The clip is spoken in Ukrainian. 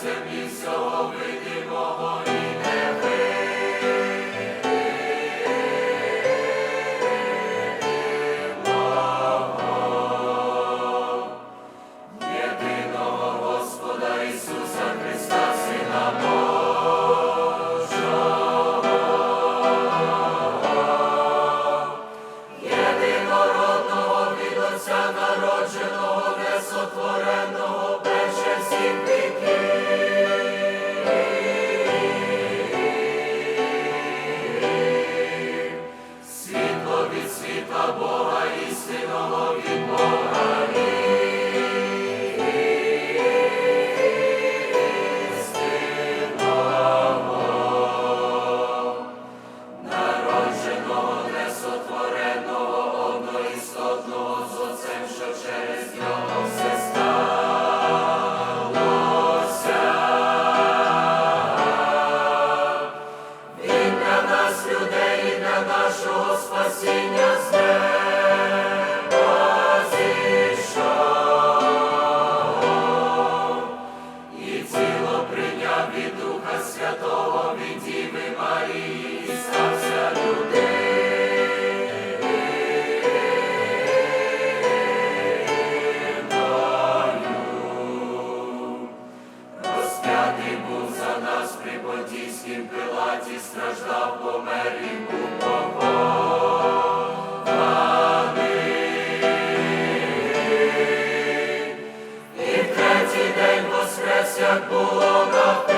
Blessed Синого ти подійській пилаті страждав, помер і був. І в третій день воскрес, як було на